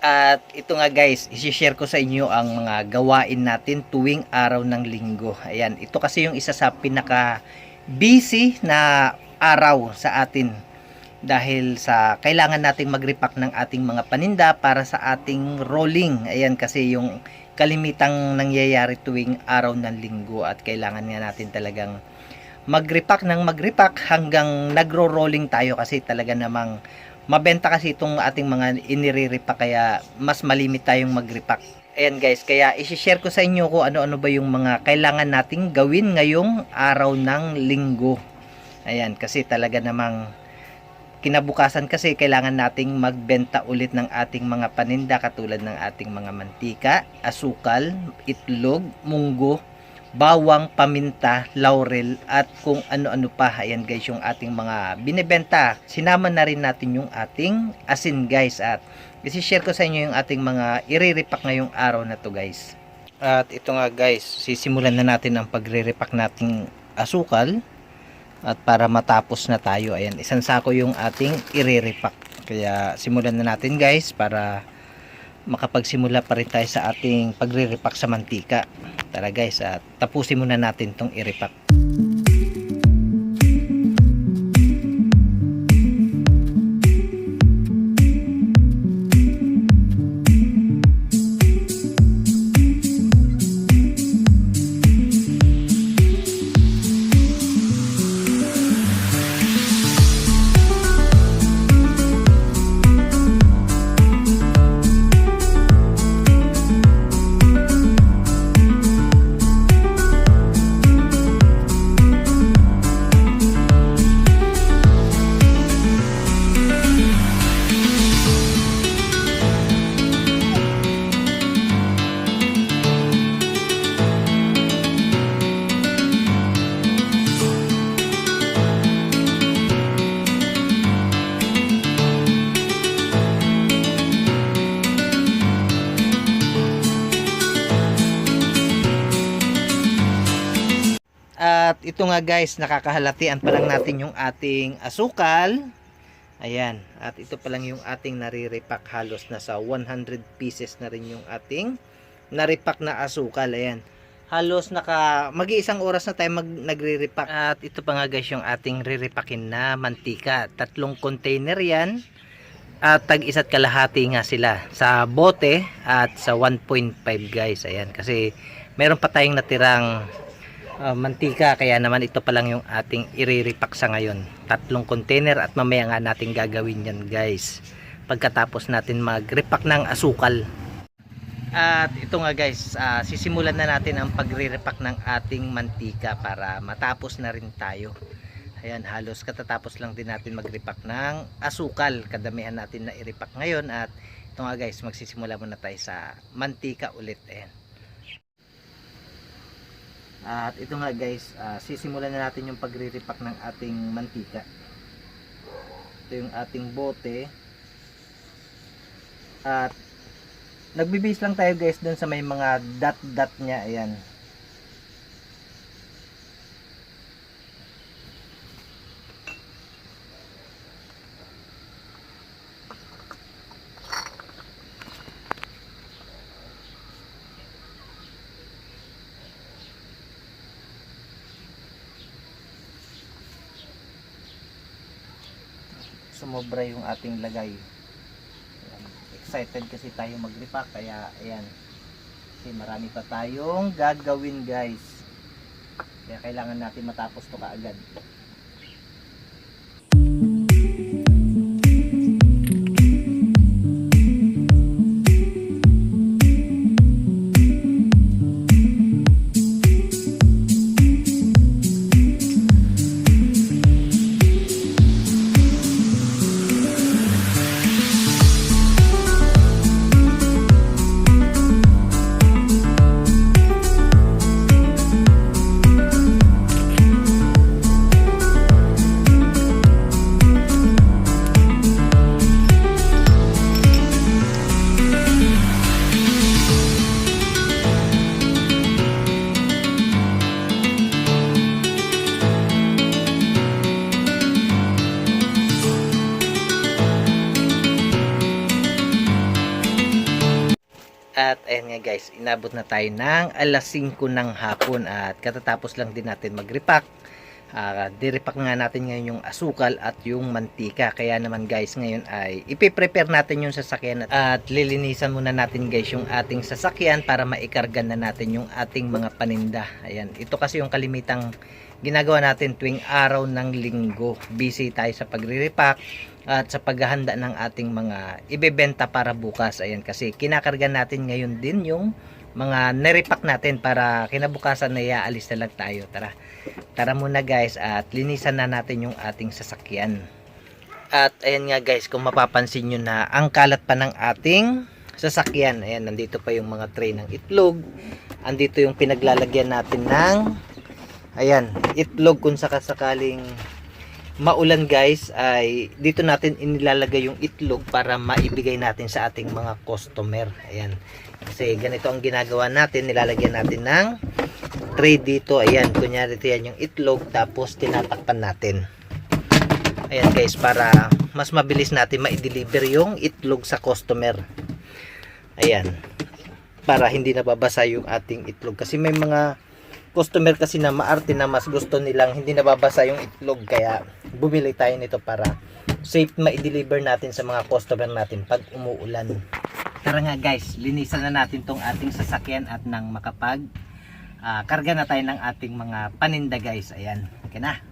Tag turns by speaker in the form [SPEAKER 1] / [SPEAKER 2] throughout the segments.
[SPEAKER 1] At ito nga guys, isi-share ko sa inyo ang mga gawain natin tuwing araw ng linggo. Ayan, ito kasi yung isa sa pinaka busy na araw sa atin dahil sa kailangan nating mag-repack ng ating mga paninda para sa ating rolling. Ayan kasi yung kalimitang nangyayari tuwing araw ng linggo at kailangan nga natin talagang mag-repack ng mag-repack hanggang nagro-rolling tayo kasi talaga namang mabenta kasi itong ating mga inire-repack kaya mas malimit tayong mag-repack. Ayan guys, kaya isi-share ko sa inyo kung ano-ano ba yung mga kailangan nating gawin ngayong araw ng linggo. Ayan, kasi talaga namang kinabukasan kasi kailangan nating magbenta ulit ng ating mga paninda katulad ng ating mga mantika, asukal, itlog, munggo, bawang, paminta, laurel at kung ano-ano pa. Ayan guys yung ating mga binibenta. Sinama na rin natin yung ating asin guys at isi-share ko sa inyo yung ating mga iriripak ngayong araw na to guys. At ito nga guys, sisimulan na natin ang pagre-repack nating asukal at para matapos na tayo ayan isang sako yung ating iriripak kaya simulan na natin guys para makapagsimula pa rin tayo sa ating pagre-repack sa mantika. Tara guys at tapusin muna natin tong iripak guys, nakakahalatian pa lang natin yung ating asukal. Ayan. At ito pa lang yung ating nare-repack. Halos nasa 100 pieces na rin yung ating naripak na asukal. Ayan. Halos naka mag-iisang oras na tayo mag nagre-repack. At ito pa nga guys yung ating re-repackin na mantika. Tatlong container yan. At tag isa't kalahati nga sila sa bote at sa 1.5 guys. Ayan. Kasi meron pa tayong natirang uh, mantika kaya naman ito pa lang yung ating iriripak sa ngayon. Tatlong container at mamaya nga natin gagawin yan guys. Pagkatapos natin mag-repack ng asukal. At ito nga guys uh, sisimulan na natin ang pagre-repack ng ating mantika para matapos na rin tayo. Ayan halos katatapos lang din natin mag-repack ng asukal. Kadamihan natin na i-repack ngayon. At ito nga guys magsisimula muna tayo sa mantika ulit. Ayan at ito nga guys, ah, sisimulan na natin yung pagre-repack ng ating mantika. Ito yung ating bote. At nagbibase lang tayo guys dun sa may mga dot-dot niya. Ayan. Sumobra yung ating lagay. Excited kasi tayo maglipak kaya ayan. Kasi marami pa tayong gagawin guys. Kaya kailangan natin matapos to kaagad guys, inabot na tayo ng alas 5 ng hapon at katatapos lang din natin mag-repack. Ah, direpack nga natin ngayon yung asukal at yung mantika. Kaya naman guys, ngayon ay ipiprepare natin yung sasakyan at lilinisan muna natin guys yung ating sasakyan para maikarga na natin yung ating mga paninda. Ayan, ito kasi yung kalimitang ginagawa natin tuwing araw ng linggo. Busy tayo sa pagre-repack at sa paghahanda ng ating mga ibebenta para bukas. Ayan, kasi kinakarga natin ngayon din yung mga nerepack natin para kinabukasan na iaalis na lang tayo. Tara. Tara muna guys at linisan na natin yung ating sasakyan. At ayan nga guys, kung mapapansin nyo na ang kalat pa ng ating sasakyan. Ayan, nandito pa yung mga tray ng itlog. Andito yung pinaglalagyan natin ng ayan, itlog kung sakasakaling maulan guys ay dito natin inilalagay yung itlog para maibigay natin sa ating mga customer. Ayan. Kasi ganito ang ginagawa natin, nilalagyan natin ng tray dito. Ayan, kunyari ito yan yung itlog tapos tinatakpan natin. Ayan guys, para mas mabilis natin ma-deliver yung itlog sa customer. Ayan. Para hindi nababasa yung ating itlog. Kasi may mga customer kasi na maarte na mas gusto nilang hindi nababasa yung itlog. Kaya bumili tayo nito para safe ma-deliver natin sa mga customer natin pag umuulan. Tara nga guys, linisan na natin tong ating sasakyan at nang makapag ah, karga na tayo ng ating mga paninda guys. Ayan, okay na.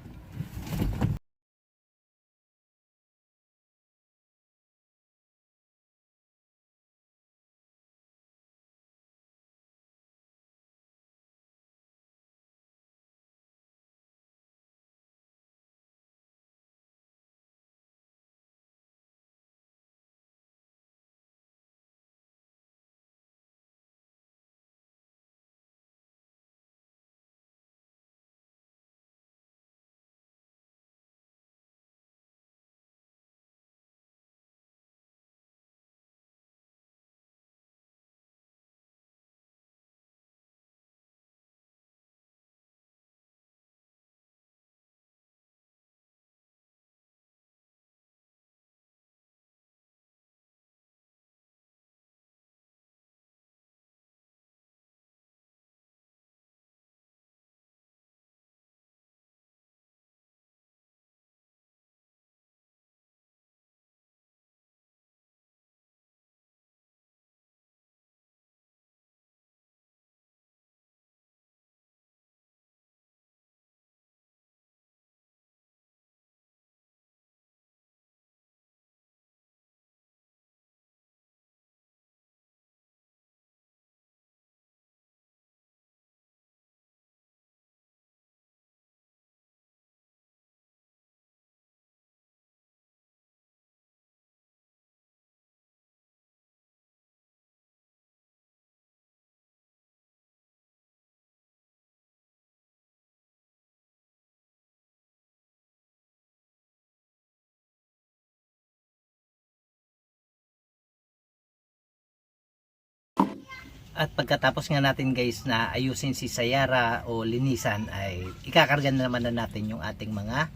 [SPEAKER 1] At pagkatapos nga natin guys na ayusin si Sayara o linisan ay ikakarga na naman na natin yung ating mga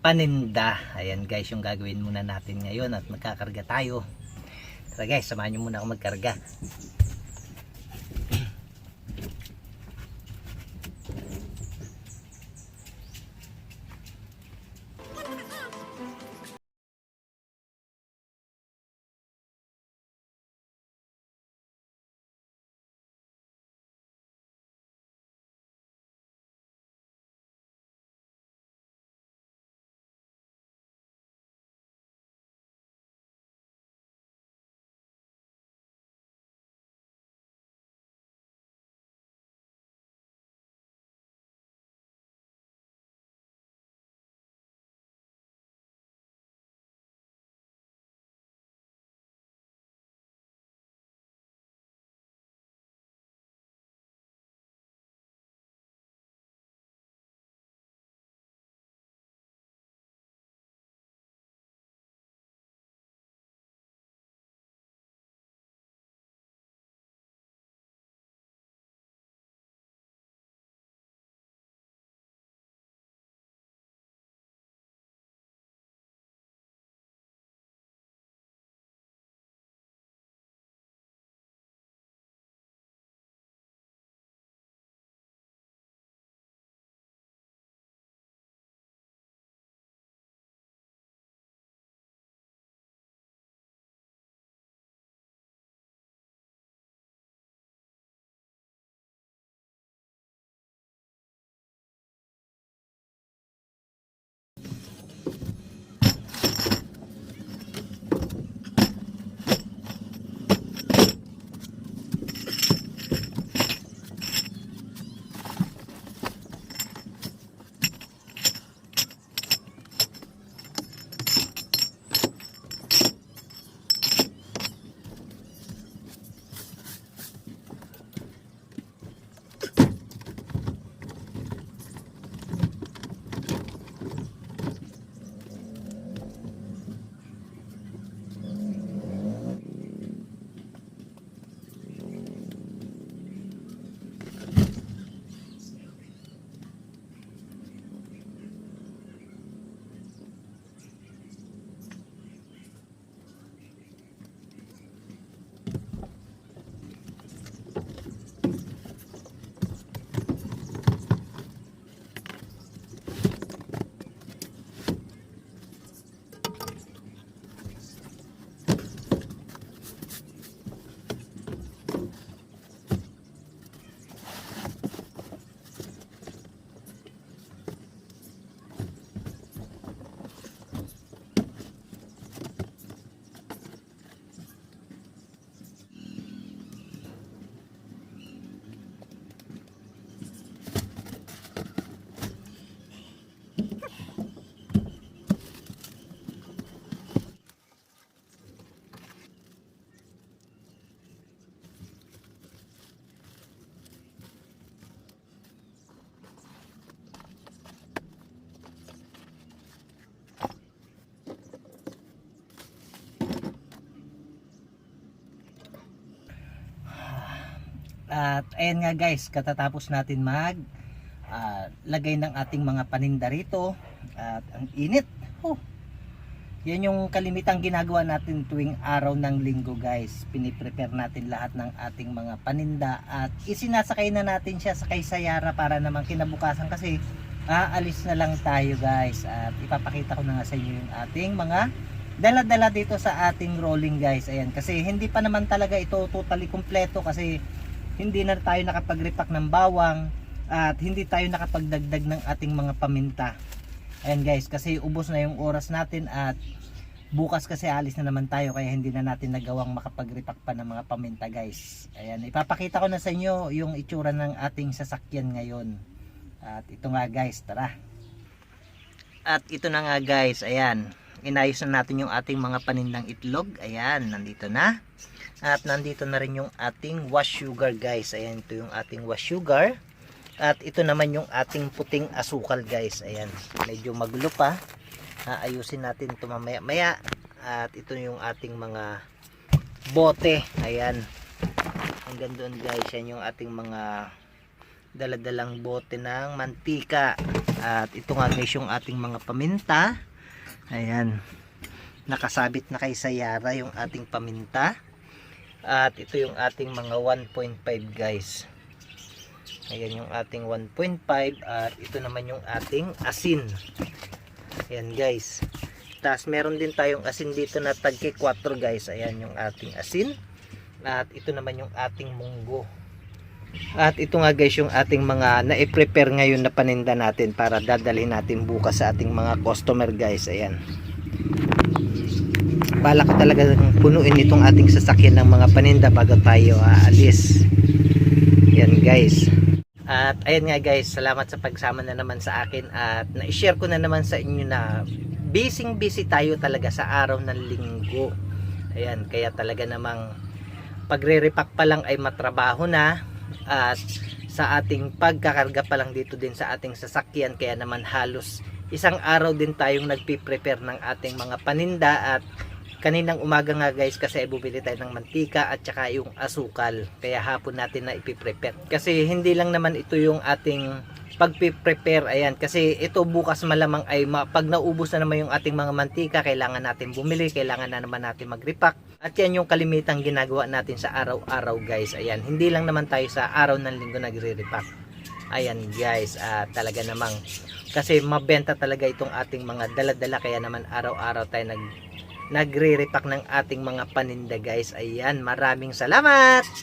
[SPEAKER 1] paninda. Ayan guys yung gagawin muna natin ngayon at magkakarga tayo. Tara guys, samahan nyo muna ako magkarga. At ayan nga guys, katatapos natin mag ah, lagay ng ating mga paninda rito. At ang init. Oh. Yan yung kalimitang ginagawa natin tuwing araw ng linggo guys. Piniprepare natin lahat ng ating mga paninda at isinasakay na natin siya sa kay Sayara para naman kinabukasan kasi aalis na lang tayo guys. At ipapakita ko na nga sa inyo yung ating mga dala-dala dito sa ating rolling guys. Ayan, kasi hindi pa naman talaga ito totally kompleto kasi hindi na tayo nakapag-repack ng bawang at hindi tayo nakapagdagdag ng ating mga paminta. Ayan guys, kasi ubos na yung oras natin at bukas kasi alis na naman tayo kaya hindi na natin nagawang makapag-repack pa ng mga paminta guys. Ayan, ipapakita ko na sa inyo yung itsura ng ating sasakyan ngayon. At ito nga guys, tara. At ito na nga guys, ayan. Inayos na natin yung ating mga panindang itlog. Ayan, nandito na. At nandito na rin yung ating wash sugar guys. Ayan, ito yung ating wash sugar. At ito naman yung ating puting asukal guys. Ayan, medyo magulo pa. Aayusin natin ito mamaya maya. At ito yung ating mga bote. Ayan. Hanggang doon guys, yan yung ating mga daladalang bote ng mantika. At ito nga guys yung ating mga paminta. Ayan. Nakasabit na kay Sayara yung ating paminta. At ito yung ating mga 1.5 guys. Ayan yung ating 1.5 at ito naman yung ating asin. Ayan guys. Tapos meron din tayong asin dito na tagki 4 guys. Ayan yung ating asin. At ito naman yung ating munggo. At ito nga guys yung ating mga na-prepare ngayon na paninda natin para dadalhin natin bukas sa ating mga customer guys. Ayan. Bala ko talaga punuin itong ating sasakyan ng mga paninda bago tayo aalis. Yan guys. At ayan nga guys, salamat sa pagsama na naman sa akin at na-share ko na naman sa inyo na busy busy tayo talaga sa araw ng linggo. Ayan, kaya talaga namang pagre-repack pa lang ay matrabaho na at sa ating pagkakarga pa lang dito din sa ating sasakyan. Kaya naman halos isang araw din tayong nagpi-prepare ng ating mga paninda. At kaninang umaga nga guys kasi bumili tayo ng mantika at saka yung asukal. Kaya hapon natin na ipiprepare. Kasi hindi lang naman ito yung ating pagpiprepare ayan kasi ito bukas malamang ay pag naubos na naman yung ating mga mantika kailangan natin bumili kailangan na naman natin mag-repack at yan yung kalimitang ginagawa natin sa araw-araw guys ayan hindi lang naman tayo sa araw ng linggo nagre-repack ayan guys at talaga namang kasi mabenta talaga itong ating mga dala-dala kaya naman araw-araw tayo nag nagre-repack ng ating mga paninda guys. Ayan, maraming salamat!